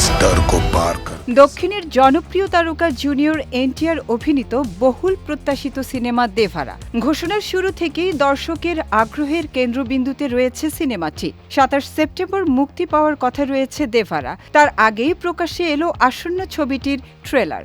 इस डर को पार कर দক্ষিণের জনপ্রিয় তারকা জুনিয়র এনটিআর অভিনীত বহুল প্রত্যাশিত সিনেমা দেভারা ঘোষণার শুরু থেকেই দর্শকের আগ্রহের কেন্দ্রবিন্দুতে রয়েছে সিনেমাটি সাতাশ সেপ্টেম্বর মুক্তি পাওয়ার কথা রয়েছে দেভারা তার আগেই প্রকাশ্যে এলো আসন্ন ছবিটির ট্রেলার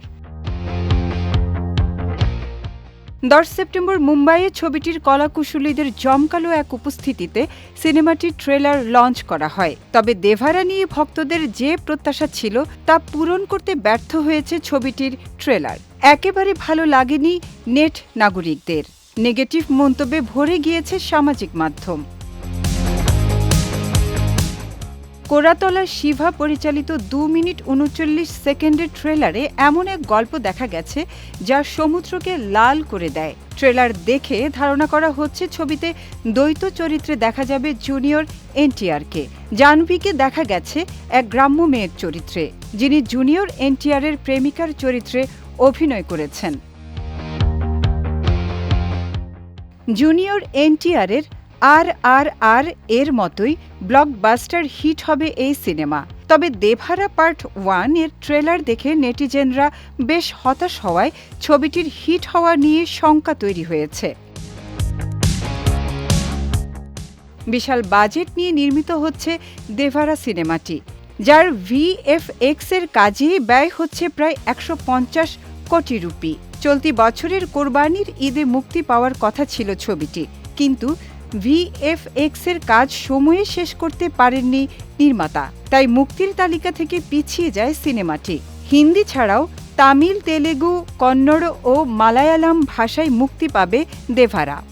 দশ সেপ্টেম্বর মুম্বাইয়ে ছবিটির কলাকুশলীদের জমকালো এক উপস্থিতিতে সিনেমাটির ট্রেলার লঞ্চ করা হয়। তবে দেভারা নিয়ে ভক্তদের যে প্রত্যাশা ছিল, তা পূরণ করতে ব্যর্থ হয়েছে ছবিটির ট্রেলার। একেবারে ভালো লাগেনি নেট নাগরিকদের। নেগেটিভ মন্তব্যে ভরে গিয়েছে সামাজিক মাধ্যম। কোরাতলা শিভা পরিচালিত দু মিনিট উনচল্লিশ সেকেন্ডের ট্রেলারে এমন এক গল্প দেখা গেছে যা সমুদ্রকে লাল করে দেয়। ট্রেলার দেখে ধারণা করা হচ্ছে ছবিতে দ্বৈত চরিত্রে দেখা যাবে জুনিয়র এনটিআরকে। জাহ্নবীকে দেখা গেছে এক গ্রাম্য মেয়ের চরিত্রে, যিনি জুনিয়র এনটিআরের প্রেমিকার চরিত্রে অভিনয় করেছেন। জুনিয়র এনটিআরের আর আর আর এর মতোই ব্লকবাস্টার হিট হবে এই সিনেমা। তবে দেভারা পার্ট ওয়ানের ট্রেলার দেখে নেটিজেনরা বেশ হতাশ হওয়ায় ছবিটির হিট হওয়া নিয়ে শঙ্কা তৈরি হয়েছে। বিশাল বাজেট নিয়ে নির্মিত হচ্ছে দেভারা সিনেমাটি, যার ভিএফএক্স এর কাজে ব্যয় হচ্ছে প্রায় একশো পঞ্চাশ কোটি রুপি। চলতি বছরের কোরবানির ঈদে মুক্তি পাওয়ার কথা ছিল ছবিটি, কিন্তু ভিএফএক্স এর কাজ সময়ে শেষ করতে পারেননি নির্মাতা। তাই মুক্তির তালিকা থেকে পিছিয়ে যায় সিনেমাটি। হিন্দি ছাড়াও তামিল, তেলেগু, কন্নড় ও মালায়ালাম ভাষায় মুক্তি পাবে দেভারা।